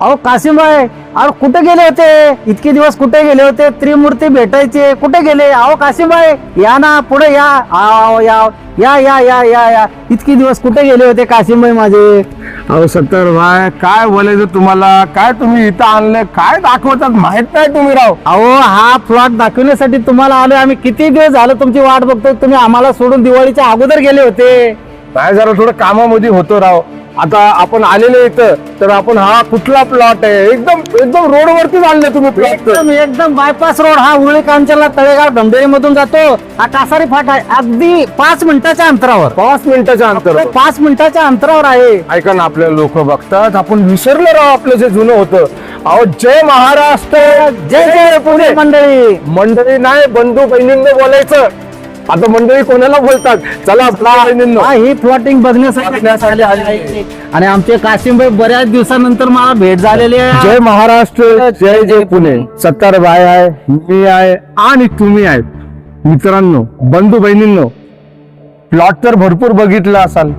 अहो कासिमबाई अहो कुठे गेले होते? इतके दिवस कुठे गेले होते? त्रिमूर्ती भेटायचे कुठे गेले? अहो कासिमबाई या ना पुढे या. आओ या या या या या या. इतके दिवस कुठे गेले होते कासिमबाई माझे? अहो सत्तर भाई काय बोलायचं तुम्हाला? काय तुम्ही इथं आणलंय काय दाखवतात? माहीत नाही तुम्ही राव. अहो हा प्लॉट दाखवण्यासाठी तुम्हाला आलो आम्ही. किती दिवस झालं तुमची वाट बघतोय? तुम्ही आम्हाला सोडून दिवाळीच्या अगोदर गेले होते. काय जरा थोडं कामामध्ये होतो राव. आता आपण आलेले इथं तर आपण हा कुठला प्लॉट आहे? एकदम एकदम रोडवरतीच आणले तुम्ही प्लॉट एकदम एकदम बायपास रोड हा उळी कांचनला तळेगाव ढमडेरी मधून जातो. हा कासारी फाटा आहे. अगदी पाच मिनिटाच्या अंतरावर. पाच मिनिटाच्या अंतर पाच मिनिटाच्या अंतरावर आहे. ऐका ना आपले लोक बघतात. आपण विसरलो राव आपलं जे जुनं होतं. अहो जय महाराष्ट्र. जय जय पुणे मंडळी. मंडळी नाही बंधू बहिणींना बोलायचं. आता मंडळी कोणाला बोलतात? चला आपला हा प्लॉटिंग बघण्यासाठी आहे. आणि आमचे काशिमभाई बऱ्याच दिवसानंतर मला भेट झालेली आहे. जय महाराष्ट्र जय जय पुणे. सत्तर भाई आहे मी आहे आणि तुम्ही आहेत. मित्रांनो बंधू बहिणींनो प्लॉट तर भरपूर बघितला असाल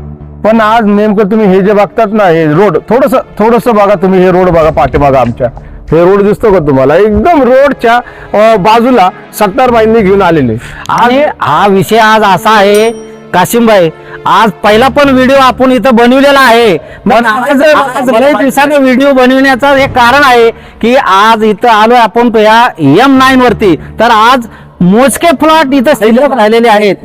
पण आज नेमकं तुम्ही हे जे बघतात ना हे रोड थोडस थोडस बघा तुम्ही हे रोड बघा पाठीमागा आमच्या. हे रोड दिसतो का तुम्हाला? एकदम रोडच्या बाजूला सत्तर बाईंनी घेऊन आलेले. आणि हा विषय आज असा आहे काशिमभाई आज पहिला पण व्हिडिओ आपण इथं बनवलेला आहे. पण आज दिवसाने व्हिडिओ बनवण्याचं हे कारण आहे की आज इथं आलोय आपण या एम नाईन वरती. तर आज मोजके प्लॉट इथं शिल्लक राहिलेले आहेत.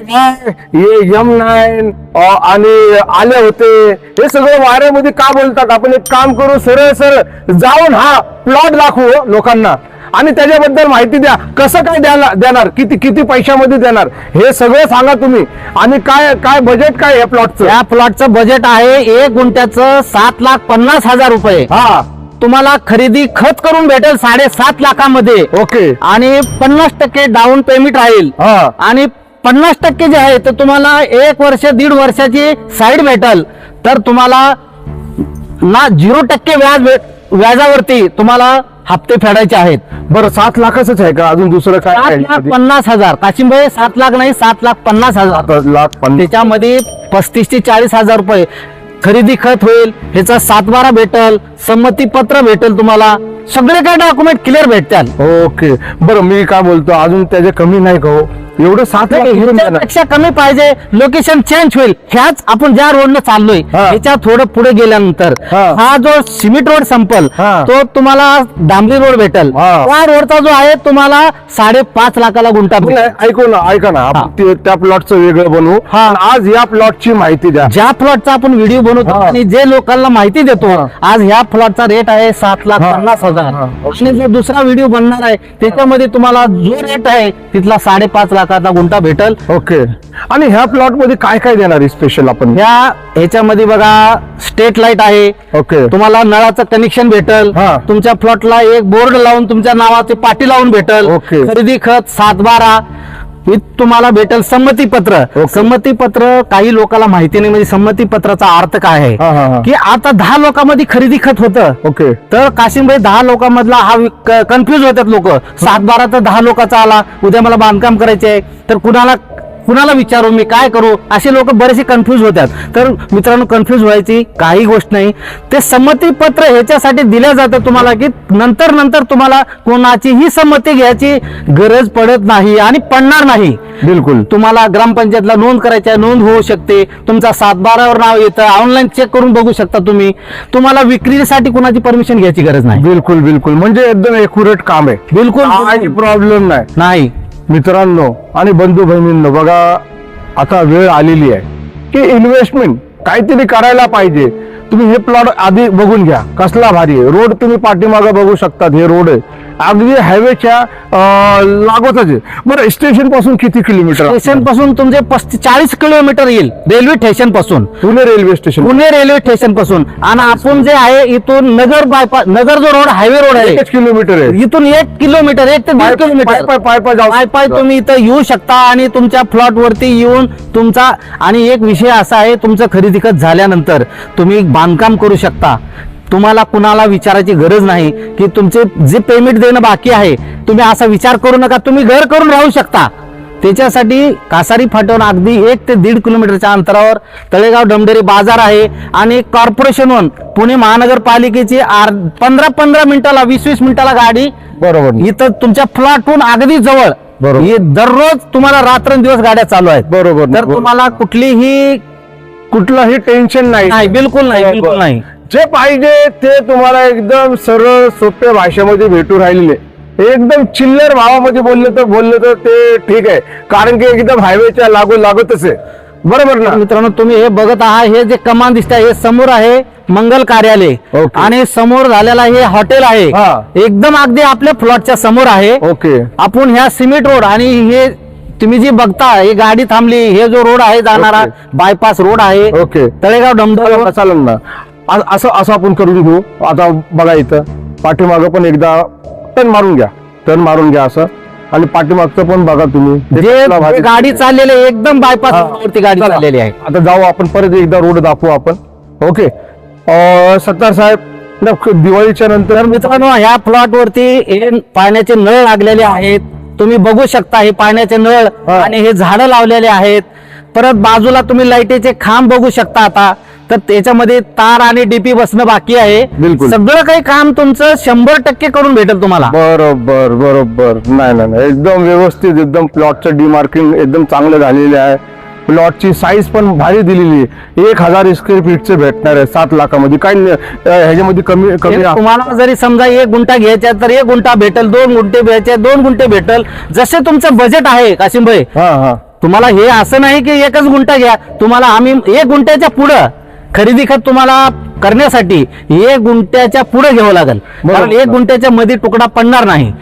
हे यम नाईन आणि आले होते. हे सगळं वाऱ्यामध्ये का बोलतात? आपण एक काम करू सरळ सरळ. जाऊन हा प्लॉट दाखवू हो लोकांना. आणि त्याच्याबद्दल माहिती द्या. कसं काय द्याला देणार? किती किती पैशामध्ये देणार? हे सगळं सांगा तुम्ही. आणि काय काय बजेट काय या प्लॉटचं या प्लॉटचं बजेट आहे एक गुंठ्याचं सात लाख पन्नास हजार रुपये. हा. तुम्हाला खरेदी खत करून भेटेल साडेसात लाखामध्ये. ओके. आणि पन्नास टक्के डाऊन पेमेंट राहील. हा. आणि पन्नास टक्के जे आहे तर तुम्हाला एक वर्ष दीड वर्षाची साईड भेटल. तर तुम्हाला ना झिरो टक्के व्याज व्याजावरती तुम्हाला हप्ते फेडायचे आहेत. बरं सात लाखाच आहे का? अजून दुसरं काय सात? लाख पन्नास हजार. काशिमभाई सात लाख नाही सात लाख पन्नास हजार. लाख पन्नास. त्याच्यामध्ये पस्तीस ते चाळीस हजार रुपये. खरेदी खत होईल ह्याचा सातबारा भेटल संमती पत्र भेटेल तुम्हाला. सगळे काही डॉक्युमेंट क्लिअर भेटतात. ओके बरं मी काय बोलतो अजून त्याचे कमी नाही का हो? एवढं सात लाख? ह्याच्यापेक्षा कमी पाहिजे लोकेशन चेंज होईल ह्याच आपण ज्या रोडनं चाललोय हा. ह्याच्या थोडं पुढे गेल्यानंतर हा. हा जो सिमेंट रोड संपल हा. तो तुम्हाला डांबरी रोड भेटल हा. त्या रोडचा जो आहे तुम्हाला साडेपाच लाखाला गुंठा भेटेल ऐकू ना ऐका ना आपण. ते- त्या प्लॉटचं वेगळं बनवू हा. आज या प्लॉटची माहिती द्या ज्या प्लॉटचा आपण व्हिडिओ बनवतो हा. आणि जे लोकांना माहिती देतो हा. आज ह्या प्लॉटचा रेट आहे सात लाख हा. पन्नास हजार हा. आणि जो दुसरा व्हिडिओ बनणार आहे त्याच्यामध्ये तुम्हाला जो रेट आहे तिथला साडेपाच लाखाचा गुंठा भेटल. ओके. आणि ह्या प्लॉटमध्ये काय काय देणार आहे स्पेशल आपण? ह्या ह्याच्यामध्ये बघा स्टेट लाइट आहे. ओके. तुम्हाला नळाचं कनेक्शन भेटल. हा. तुमच्या प्लॉटला एक बोर्ड लावून तुमच्या नावाचे पाटी लावून भेटल. ओके. खरेदी खत सात बारा विथ तुम्हाला भेटल संमती पत्र. संमती पत्र काही लोकांना माहिती नाही म्हणजे संमती पत्राचा अर्थ काय. आहे? की आता दहा लोकांमध्ये खरेदी खत होतं. ओके. तर काशिमभाई दहा लोकांमधला हा कन्फ्युज होतात लोक. सात बारा तर दहा लोकांचा आला. उद्या मला बांधकाम करायचे आहे तर कुणाला कुणाला विचारू मी काय करू? असे लोक बरेचसे कन्फ्युज होतात. तर मित्रांनो कन्फ्युज व्हायची काही गोष्ट नाही. ते संमती पत्र ह्याच्यासाठी दिलं जातं तुम्हाला की नंतर नंतर तुम्हाला कोणाचीही संमती घ्यायची गरज पडत नाही आणि पडणार नाही. बिलकुल. तुम्हाला ग्रामपंचायतला नोंद करायची आहे नोंद होऊ शकते. तुमचा सातबारावर नाव येतं ऑनलाईन चेक करून बघू शकता तुम्ही. तुम्हाला विक्रीसाठी कुणाची परमिशन घ्यायची गरज नाही. बिलकुल बिलकुल. म्हणजे एकदम एक्युरेट काम आहे. बिलकुल. प्रॉब्लेम नाही. नाही. मित्रांनो आणि बंधू बहिणींनो बघा आता वेळ आलेली आहे. की इन्व्हेस्टमेंट काहीतरी करायला पाहिजे. तुम्ही हे प्लॉट आधी बघून घ्या. कसला भारी आहे. रोड तुम्ही पाठीमागे बघू शकतात हे रोड आहे. अगदी हायवेच्या लागोतच आहे. बरं स्टेशनपासून किती किलोमीटर स्टेशनपासून तुमचे पस्तीस चाळीस किलोमीटर येईल. रेल्वे स्टेशनपासून. Pune railway station Pune railway स्टेशनपासून. आणि आपण जे आहे इथून नगर बायपास नगर जो रोड हायवे रोड आहे. एकच किलोमीटर आहे. इथून एक किलोमीटर एक ते दीड पाय- किलोमीटर पाय- पाय-. तुम्ही इथं येऊ शकता आणि तुमच्या प्लॉट वरती येऊन तुमचा आणि एक विषय असा आहे तुमचं खरेदी खत झाल्यानंतर तुम्ही बांधकाम करू शकता. तुम्हाला कुणाला विचारायची गरज नाही की तुमचे जे पेमेंट देणं बाकी आहे तुम्ही असा विचार करू नका तुम्ही घर करून राहू शकता. त्याच्यासाठी कासारी फाट्यावर अगदी एक ते दीड किलोमीटरच्या अंतरावर तळेगाव डमडेरी बाजार आहे आणि कॉर्पोरेशनहून पुणे महानगरपालिकेची आर पंधरा पंधरा मिनिटाला वीस वीस मिनिटाला गाडी बरोबर. इथं तुमच्या फ्लॅटहून अगदी जवळ. बरोबर. ही दररोज तुम्हाला रात्रंदिवस गाड्या चालू आहेत. बरोबर. तर. तुम्हाला कुठलीही कुठलंही टेन्शन नाही. नाही बिलकुल नाही बिलकुल नाही. जे पाहिजे ते तुम्हाला एकदम सरळ सोप्या भाषेमध्ये भेटू राहिलेले. एकदम चिल्लर भावामध्ये बोललं तर बोललं तर ते ठीक आहे. कारण की एकदम हायवेच्या लागू लागतच आहे. बरोबर ना? तर मित्रांनो तुम्ही हे बघत आहात हे जे कमान दिसत हे समोर आहे मंगल कार्यालय. ओके. आणि समोर झालेला हे हॉटेल आहे. हा. एकदम अगदी आपल्या प्लॉटच्या समोर आहे. ओके. आपण ह्या सिमेंट रोड आणि हे तुम्ही जी बघता ही गाडी थांबली हे जो रोड आहे जाणारा. बायपास रोड आहे ओके. तळेगाव चालेल चालेल ना आ- असं असं आपण करून घेऊ. आता बघा इथं पाठीमागं पण एकदा टर्न मारून घ्या. टर्न मारून घ्या असं. आणि पाठीमागचं पण बघा तुम्ही. ते जे गाडी. चाललेली आहे, एकदम बायपास हा. गाडी चला. चाललेली आहे. आता जाऊ आपण परत एकदा रोड दाखवू आपण. ओके. अं, सत्तार साहेब न- दिवाळीच्या नंतर तर मित्रांनो ह्या प्लॉट वरती हे पाण्याचे नळ लागलेले आहेत. तुम्ही बघू शकता हे पाण्याचे नळ. आणि हे झाडं लावलेले आहेत. परत बाजूला तुम्ही लाईटीचे खांब बघू शकता आता. तर त्याच्यामध्ये तार आणि डीपी बसणं बाकी आहे. बिलकुल. सगळं काही काम तुमचं शंभर टक्के करून भेटेल तुम्हाला. बरोबर बरोबर. नाही नाही नाही. एकदम व्यवस्थित एकदम प्लॉटचं डिमार्किंग एकदम चांगलं झालेलं आहे. प्लॉटची साईज पण भारी दिलेली आहे. एक हजार स्क्वेअर फीटचे भेटणार आहे सात लाखामध्ये. अं, ह्याच्यामध्ये कमी कमी तुम्हाला जरी समजा एक गुंठा घ्यायचा तर एक गुंठा भेटेल दोन गुंठे घ्यायचे दोन गुंठे भेटेल. जसे तुमचं बजेट आहे काशिम भाई हा हा. तुम्हाला हे असं नाही की एकच गुंठा घ्या. तुम्हाला आम्ही एक गुंठ्याच्या पुढं खरेदी खत तुम्हाला करण्यासाठी एक गुंठ्याच्या पुढे घ्यावं लागेल. कारण एक गुंठ्याच्या मध्ये तुकडा पडणार नाही.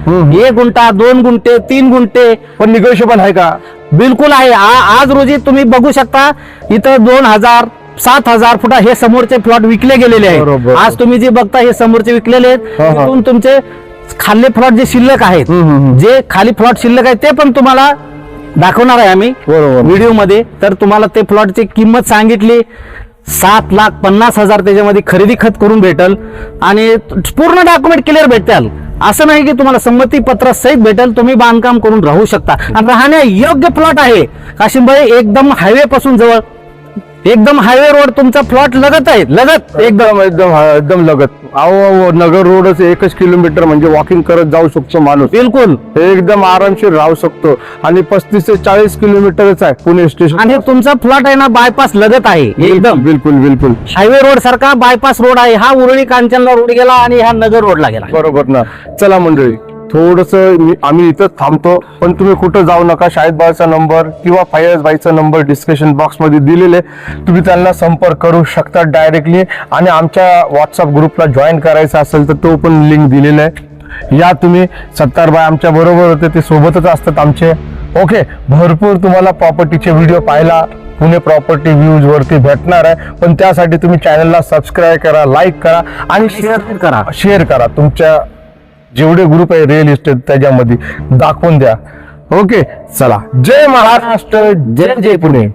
एक गुंठा दोन गुंठे तीन गुंठे. पण निगोशिएबल आहे का? बिलकुल आहे. आ- आज रोजी तुम्ही बघू शकता इथं दोन हजार सात हजार फुटा हे समोरचे प्लॉट विकले गेलेले. आहेत. आज तुम्ही जे बघता हे समोरचे विकलेले आहेत. तुमचे खाल्ले प्लॉट जे शिल्लक आहेत. जे खाली प्लॉट शिल्लक आहेत ते पण तुम्हाला दाखवणार आहे आम्ही व्हिडिओमध्ये तर तुम्हाला ते प्लॉटची किंमत सांगितली. सात लाख पन्नास हजार त्याच्यामध्ये खरेदी खत करून भेटल. आणि पूर्ण डॉक्युमेंट क्लिअर भेटेल असं नाही की तुम्हाला संमती पत्र सहित भेटेल तुम्ही बांधकाम करून राहू शकता. आणि राहण्या योग्य प्लॉट आहे. काशिंबाई एकदम हायवे पासून जवळ. एकदम हायवे रोड तुमचा प्लॉट लगत आहे लगत. एकदम एकदम एकदम लगत. अहो, नगर रोडच एकच किलोमीटर म्हणजे वॉकिंग करत जाऊ शकतो माणूस. बिलकुल. एकदम आरामशीर राहू शकतो. आणि पस्तीस ते चाळीस किलोमीटरच आहे पुणे स्टेशन आणि तुमचा प्लॉट आहे ना बायपास लगत आहे एकदम. बिलकुल बिलकुल. हायवे रोड सारखा बायपास रोड आहे. हा उरळी कांचनला रोड गेला आणि हा नगर रोडला गेला. बरोबर ना. चला मंडळी. थोडस आम्ही इथं थांबतो. पण तुम्ही कुठं जाऊ नका. शाहिद भाईचा नंबर किंवा फैयाज भाईचा नंबर डिस्क्रिप्शन बॉक्समध्ये दिलेले. तुम्ही त्यांना संपर्क करू शकता डायरेक्टली आणि आमच्या व्हॉट्सअप ग्रुपला जॉईन करायचा असेल तर तो पण लिंक दिलेला आहे. या तुम्ही. सत्तारबाई आमच्या बरोबर होते. ते सोबतच असतात आमचे. ओके भरपूर तुम्हाला प्रॉपर्टीचे व्हिडिओ पाहायला पुणे प्रॉपर्टी व्ह्यूज वरती भेटणार आहे. पण त्यासाठी तुम्ही चॅनलला सबस्क्राईब करा लाईक करा आणि शेअर करा. शेअर करा. तुमच्या जेवढे ग्रुप आहे रिअल इस्टेट त्याच्यामध्ये दाखवून द्या. ओके चला. जय महाराष्ट्र जय जय पुणे